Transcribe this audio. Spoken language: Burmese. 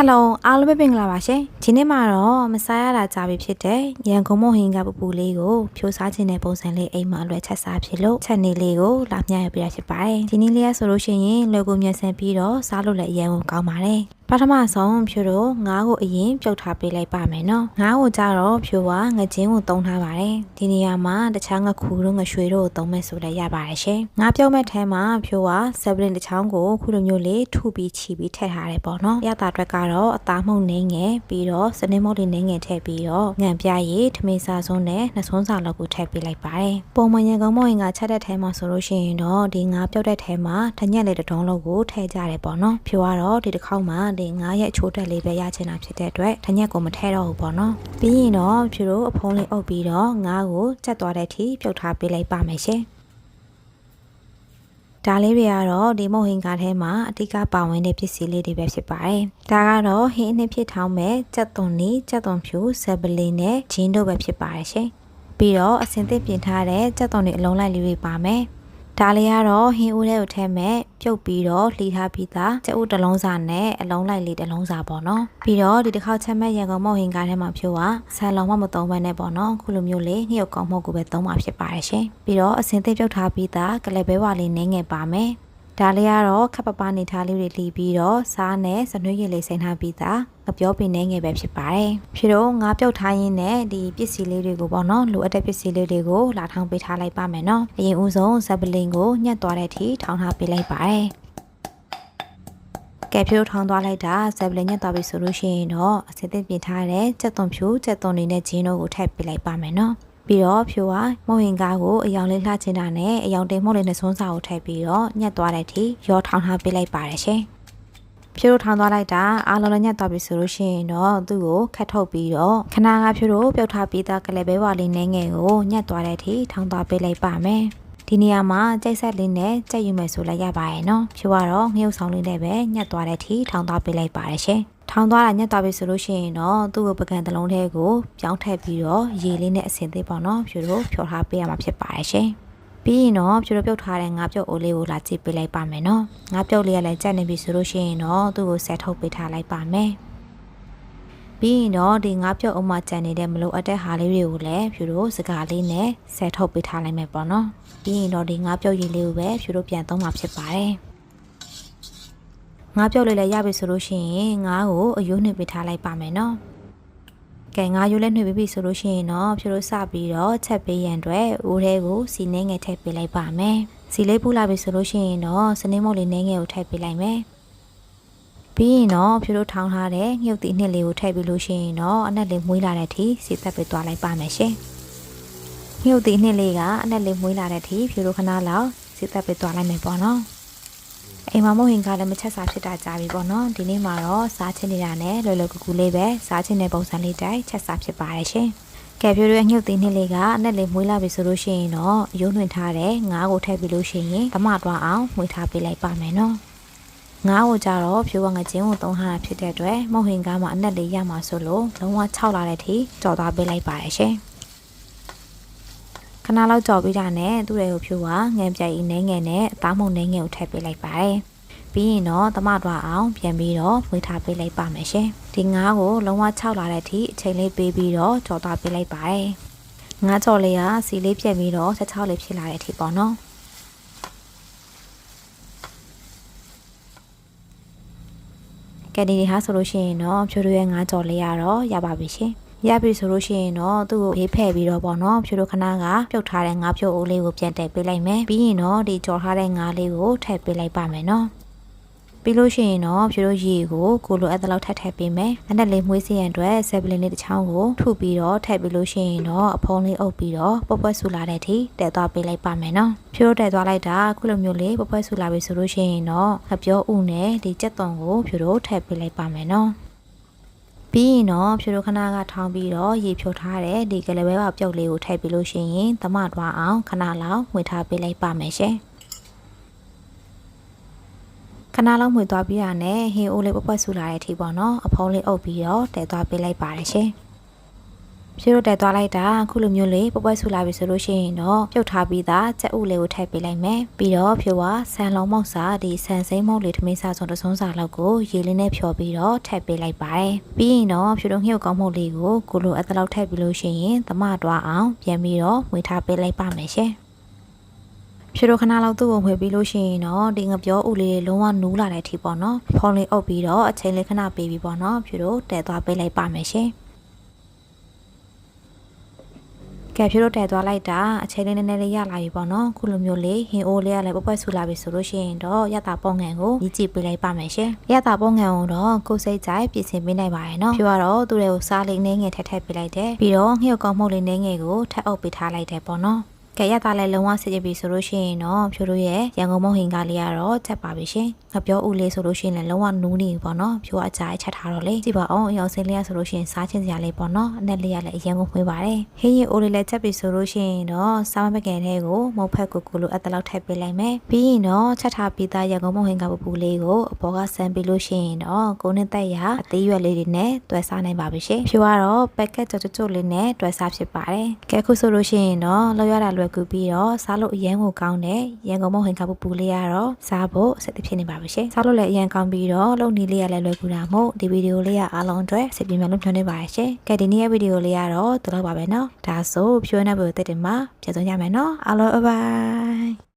ဟယ်လိုအားလုံးပဲမင်္ဂလာပါရှင်ဒီနေ့မှာတော့မစားရတာကြာပြီဖြစ်တဲ့ရန်ကုန်မုံဟင်းကပပူလေးကိုဖြိုးစားခြင်းတဲ့ပုံစံလေးအိမ်မှာလွယ်ချက်စားဖြစ်လို့ချက်နေလေးကိုလာမျှရပြရဖြစ်ပါတယ်ဒီနေ့လေးရဆိုလို့ရှိရင်လွယ်ကူမြန်ဆန်ပြီးတော့စားလို့လည်းအရင်ကောင်းပါတယ် ပထမဆုံးဖြိုတို့ငါးကိုအရင်ပြုတ်ထားပေးလိုက်ပါမယ်နော်ငါးကိုကြတော့ဖြိုကငချင်းကိုတုံးထားပါတယ်ဒီနေရာမှာတခြားငခုတို့ငရွှေတို့ကိုတုံးမဲ့ဆိုလည်းရပါတယ်ရှင်ငါပြုတ်မဲ့ထဲမှာဖြိုကဆပ်ပလင်တစ်ချောင်းကိုခုလိုမျိုးလေးထုပြီးချီပြီးထည့်ထားတယ်ပေါ့နော်ရတာအတွက်ကတော့အသားမှုန့်နေငယ်ပြီးတော့စနေမုတ်လေးနေငယ်ထည့်ပြီးတော့ငံပြရည်ထမင်းစားစွန်းနဲ့နှစွန်းစာလောက်ကိုထည့်ပေးလိုက်ပါတယ်ပုံမှန်ရန်ကုန်မုံရင်ကချက်တဲ့ထဲမှာဆိုလို့ရှိရင်တော့ဒီငါပြုတ်တဲ့ထဲမှာတညက်လေးတစ်တုံးလောက်ကိုထည့်ကြတယ်ပေါ့နော်ဖြိုကတော့ဒီတစ်ခေါက်မှာဒီငါးရဲ့အချိုးတက်လေးပဲရချင်တာဖြစ်တဲ့အတွက်တညက်ကိုမထဲတော့ဘူးပေါ့နော်ပြီးရင်တော့ဖြူတို့အဖုံးလေးအုပ်ပြီးတော့ငါးကိုချက်သွားတဲ့အထိပြုတ်ထားပေးလိုက်ပါမယ်ရှင်ဒါလေးတွေကတော့ဒီမုံဟင်ကားထဲမှာအတိကပါဝင်တဲ့ပစ္စည်းလေးတွေပဲဖြစ်ပါတယ်။ဒါကတော့ဟင်းအနှစ်ဖြစ်ထောင်းမဲ့ကြက်သွန်နီကြက်သွန်ဖြူဆပ်ပလီနဲ့ဂျင်းတို့ပဲဖြစ်ပါတယ်ရှင်။ပြီးတော့အစင်သစ်ပြင်ထားတဲ့ကြက်သွန်တွေအလုံးလိုက်လေးတွေပါမယ်။ ဒါလေးကတော့ဟင်းဦးတဲ့ကိုထဲမဲ့ပြုတ်ပြီးတော့လှီထားပြီးသားကျအုပ်တစ်လုံးစာနဲ့အလုံးလိုက်လေးတစ်လုံးစာပေါ့နော်ပြီးတော့ဒီတစ်ခေါက်ချက်မဲ့ရန်ကုန်မောက်ဟင်ကားထဲမှာဖြိုးကဆန်လုံးမမသုံးဘဲနဲ့ပေါ့နော်ခုလိုမျိုးလေးငှက်ကောင်းမုတ်ကိုပဲသုံးမှာဖြစ်ပါတယ်ရှင်ပြီးတော့အစင်သိပ်ပြုတ်ထားပြီးသားကလေးဘဲဝါလေးနင်းငယ်ပါမယ် ဒါလေးကတော့ခပ်ပပနေထားလေးတွေလှီပြီးတော့စားနဲ့စနွေးရည်လေးစိမ့်ထားပြီးသားငပြောပင်နေငယ်ပဲဖြစ်ပါတယ်ဖြစ်တော့ငါပြုတ်ထားရင်းနဲ့ဒီပစ္စည်းလေးတွေကိုပေါ့နော်လိုအပ်တဲ့ပစ္စည်းလေးတွေကိုလာထောင်ပေးထားလိုက်ပါမယ်နော်အရင်ဦးဆုံးဇက်ပလင်ကိုညှက်သွားတဲ့အထိထောင်ထားပေးလိုက်ပါတယ်ကဲဖြိုးထောင်းသွားလိုက်တာဇက်ပလင်ညက်သွားပြီဆိုလို့ရှိရင်တော့အစစ်သစ်ပြင်ထားတဲ့ကြက်သွန်ဖြူကြက်သွန်တွေနဲ့ဂျင်းတို့ကိုထည့်ပေးလိုက်ပါမယ်နော် ပြီးတော့ဖြိုကမုံရင်ကားကိုအယောင်လေးလှချင်တာနဲ့အယောင်တင်မှုန့်လေးနဲ့ဆွန်းစာကိုထည့်ပြီးတော့ညှက်သွားတဲ့အထိရောထောင်းထားပေးလိုက်ပါတယ်ရှင်ဖြိုးထောင်းသွားလိုက်တာအားလုံးလည်းညက်သွားပြီဆိုလို့ရှိရင်တော့သူ့ကိုခတ်ထုတ်ပြီးတော့ခနာကဖြိုးတို့ပြုတ်ထားပြီးသားကလေးပဲဝါလေးနှဲငယ်ကိုညက်သွားတဲ့အထိထောင်းသွားပေးလိုက်ပါမယ်ဒီနေရာမှာကြိတ်ဆက်လေးနဲ့ကြက်ယူမယ်ဆိုလည်းရပါရဲ့နော်ဖြိုးကတော့ငှုပ်ဆောင်လေးနဲ့ပဲညက်သွားတဲ့အထိထောင်းသွားပေးလိုက်ပါတယ်ရှင် ထောင်းသွားတာညက်သွားပြီဆိုလို့ရှိရင်တော့သူ့ကိုပကံတစ်လုံးထဲကိုပြောင်းထည့်ပြီးတော့ရေလေးနဲ့အစင်သေးပေါ့နော်ဖြိုတို့ဖြောထားပေးရမှာဖြစ်ပါတယ်ရှင်ပြီးရင်တော့ဖြိုတို့ပြုတ်ထားတဲ့ငါးပြုတ်အိုးလေးကိုလာကြည့်ပေးလိုက်ပါမယ်နော်ငါးပြုတ်လေးကလည်းကြက်နေပြီဆိုလို့ရှိရင်တော့သူ့ကိုဆက်ထုတ်ပေးထားလိုက်ပါမယ်ပြီးရင်တော့ဒီငါးပြုတ်အုံမကြံနေတဲ့မလို့အပ်တဲ့ဟာလေးတွေကိုလည်းဖြူတို့စကားလေးနဲ့ဆက်ထုတ်ပေးထားလိုက်မယ်ပေါ့နော်ပြီးရင်တော့ဒီငါးပြုတ်ရည်လေးကိုပဲဖြူတို့ပြန်သုံးမှာဖြစ်ပါတယ် ငါးပြုတ်လေးလည်းရပြီဆိုလို့ရှိရင်ငါးကိုအယိုးနှိပ်ပေးထားလိုက်ပါမယ်နော်ကဲငါးရိုးလည်းနှိပ်ပေးပြီဆိုလို့ရှိရင်တော့ဖြူတို့စပြီးတော့ချက်ပေးရန်အတွက်ဦးထဲကိုစီနှင်းငယ်ထည့်ပေးလိုက်ပါမယ်စီလေးပူလာပြီဆိုလို့ရှိရင်တော့စနေမုတ်လေးနှင်းငယ်ကိုထည့်ပေးလိုက်မယ်ပြီးရင်တော့ဖြူတို့ထောင်းထားတဲ့ငှုတ်တီနှစ်လေးကိုထည့်ပြီးလို့ရှိရင်တော့အနက်လေးမွေးလာတဲ့အထိစီသက်ပေးသွားလိုက်ပါမယ်ရှင်ငှုတ်တီနှစ်လေးကအနက်လေးမွေးလာတဲ့အထိဖြူတို့ခဏလောက်စီသက်ပေးသွားလိုက်မယ်ပေါ့နော် အိမ်မမဟုတ်ရင်ကလည်းမချက်စားဖြစ်တာကြာပြီပေါ့နော်ဒီနေ့မှာတော့စားချင်းနေတာနဲ့လွယ်လွယ်ကူကူလေးပဲစားချင်းတဲ့ပုံစံလေးတိုက်ချက်စားဖြစ်ပါတယ်ရှင်ကဲပြိုးရဲ့ညှုပ်သေးနှစ်လေးကအနက်လေးမွေးလာပြီဆိုလို့ရှိရင်တော့ရုံးနှွင်ထားတဲ့ငါးကိုထည့်ပြီးလို့ရှိရင်တမတွားအောင်မှွေထားပေးလိုက်ပါမယ်နော်ငါးကိုကြတော့ဖြိုးဝငချင်းကိုသုံးထားတာဖြစ်တဲ့အတွက်မုံဟင်ကားမှာအနက်လေးရမှာဆိုလို့လုံးဝ6လာတဲ့အထိကြော်သွားပေးလိုက်ပါတယ်ရှင် ခဏလောက်ကြော်ပြီးတာနဲ့သူ့ရဲ့ကိုဖြိုးကငံပြိုင်နေငယ်နဲ့အသားမုံနေငယ်ကိုထည့်ပေးလိုက်ပါတယ်ပြီးရင်တော့တမတွားအောင်ပြန်ပြီးတော့ဝေထားပေးလိုက်ပါမယ်ရှင်ဒီငါးကိုလုံးဝ6လာတဲ့အထိအချိန်လေးပေးပြီးတော့ကြော်သွားပေးလိုက်ပါတယ်ငါးကြော်လေးကစီလေးပြက်ပြီးတော့ချက်ချောက်လေးဖြစ်လာတဲ့အထိပေါ့နော်ကဲဒီဒီဟာဆိုလို့ရှိရင်တော့ဖြိုးတို့ရဲ့ငါးကြော်လေးရတော့ရပါပြီရှင် ရပြီဆိုလို့ရှိရင်တော့သူ့ကိုဖေးဖဲ့ပြီးတော့ပေါ့နော်ဖြိုတို့ခဏကပြုတ်ထားတဲ့ငါးဖြုတ်အိုးလေးကိုပြန်တက်ပေးလိုက်မယ်ပြီးရင်တော့ဒီကြော်ထားတဲ့ငါးလေးကိုထည့်ပေးလိုက်ပါမယ်နော်ပြီးလို့ရှိရင်တော့ဖြိုတို့ရေကိုကိုလိုအပ်တဲ့လောက်ထပ်ထည့်ပေးမယ်အနက်လေးမွေးစေရန်အတွက်ဆယ်ပလင်းလေးတစ်ချောင်းကိုထုပြီးတော့ထည့်ပြီးလို့ရှိရင်တော့အဖုံးလေးအုပ်ပြီးတော့ပွက်ပွက်ဆူလာတဲ့အထိတည်သွားပေးလိုက်ပါမယ်နော်ဖြိုတို့တည်သွားလိုက်တာခုလိုမျိုးလေးပွက်ပွက်ဆူလာပြီဆိုလို့ရှိရင်တော့အပြောဥနဲ့ဒီကြက်သွန်ကိုဖြိုတို့ထည့်ပေးလိုက်ပါမယ်နော် ပြီးရင်တော့ဖြိုတို့ခဏကထောင်းပြီးတော့ရေဖြိုထားတဲ့ဒီကလေးပဲပြုတ်လေးကိုထည့်ပြီးလို့ရှိရင်တမတွားအောင်ခဏလောက်မှွေထားပေးလိုက်ပါမယ်ရှင်ခဏလောက်မှွေသွားပြီးရနဲ့ဟင်းအိုးလေးပပွက်ဆူလာတဲ့အထိပေါ့နော်အဖုံးလေးအုပ်ပြီးတော့တဲသွားပေးလိုက်ပါတယ်ရှင် ဖြိုးတို့တက်သွားလိုက်တာအခုလိုမျိုးလေးပွဲပွဲဆူလာပြီဆိုလို့ရှိရင်တော့ပြုတ်ထားပြီးသားကြက်ဥလေးကိုထည့်ပေးလိုက်မယ်ပြီးတော့ဖြိုးကဆန်လုံးမောက်စာဒီဆန်စိမ့်မောက်လေးထမင်းစားစုံတစ်စုံစာလောက်ကိုရေလေးနဲ့ဖြော်ပြီးတော့ထည့်ပေးလိုက်ပါတယ်ပြီးရင်တော့ဖြိုးတို့ငှုပ်ကောင်းမှုလေးကိုကိုလိုအပ်တဲ့လောက်ထည့်ပြီးလို့ရှိရင်သမတွားအောင်ပြန်ပြီးတော့ဝေထားပေးလိုက်ပါမယ်ရှင်ဖြိုးတို့ခဏလောက်သူ့ကိုဝေပြီးလို့ရှိရင်တော့ဒီငပြောဥလေးလုံးဝနူးလာတဲ့အထိပေါ့နော်ဖုံးလေးအုပ်ပြီးတော့အချိန်လေးခဏပေးပြီးပေါ့နော်ဖြိုးတို့တဲသွားပေးလိုက်ပါမယ်ရှင် ကဲဖြိုးတို့တဲသွားလိုက်တာအချိန်လေးနည်းနည်းလေးရလာပြီပေါ့နော်ခုလိုမျိုးလေးဟင်အိုးလေးကလည်းပပွက်ဆူလာပြီဆိုလို့ရှိရင်တော့ရတာပုံငံကိုကြီးကြည့်ပေးလိုက်ပါမယ်ရှင်ရတာပုံငံကိုတော့ကိုယ်စိတ်ကြိုက်ပြင်ဆင်ပေးနိုင်ပါရဲ့နော်ဖြိုးကတော့သူ့တွေကိုစားလေးနည်းငယ်ထက်ထက်ပေးလိုက်တယ်ပြီးတော့ငှက်ကောင်းမှုလေးနည်းငယ်ကိုထပ်အုပ်ပေးထားလိုက်တယ်ပေါ့နော် ကဲရတာလည်းလုံးဝစစ်ကြပြီဆိုလို့ရှိရင်တော့ဖြိုးတို့ရဲ့ရန်ကုန်မုံဟင်ကလေးကတော့ချက်ပါပြီရှင်ငါပြောဦးလေးဆိုလို့ရှိရင်လည်းလုံးဝနူးနေပြီပေါ့နော်ဖြိုးကအကြိုက်ချက်ထားတော့လေကြည့်ပါအောင်အရောင်စင်းလေးရဆိုလို့ရှိရင်စားချင်းစရာလေးပေါ့နော်အနက်လေးကလည်းအရင်ကမှွေးပါတယ်ဟင်းရင်အိုးလေးလည်းချက်ပြီဆိုလို့ရှိရင်တော့စားမပကင်လေးကိုမုတ်ဖက်ကိုကိုလိုအပ်တဲ့လောက်ထည့်ပေးလိုက်မယ်ပြီးရင်တော့ချက်ထားပြီးသားရန်ကုန်မုံဟင်ကပပူလေးကိုအပေါ်ကဆန်ပြီးလို့ရှိရင်တော့ကိုနဲ့တက်ရအသေးရွက်လေးတွေနဲ့တွဲစားနိုင်ပါပြီရှင်ဖြိုးကတော့ပက်ကက်ကြော်ကြော်လေးနဲ့တွဲစားဖြစ်ပါတယ်ကဲခုဆိုလို့ရှိရင်တော့လောက်ရတာလွယ်ကူပြီးတော့စားလို့အရန်ကိုကောင်းတယ်ရန်ကုန်မုံဟင်ကပပူလေးကတော့စားဖို့အဆင်သင့်ဖြစ်နေပါပြီရှင်စားလို့လည်းအရန်ကောင်းပြီးတော့လုံနေလေးရလည်းလွယ်ကူတာမို့ဒီဗီဒီယိုလေးကအားလုံးအတွက်စိတ်ပြင်းမဲ့လို့ပြောနေပါရဲ့ရှင်ကဲဒီနေ့ရဲ့ဗီဒီယိုလေးကတော့ဒီလောက်ပါပဲเนาะဒါဆိုဖြိုးနေဖို့တက်တယ်မှာပြန်ဆုံးရမယ်เนาะအားလုံးဘိုင်ဘိုင်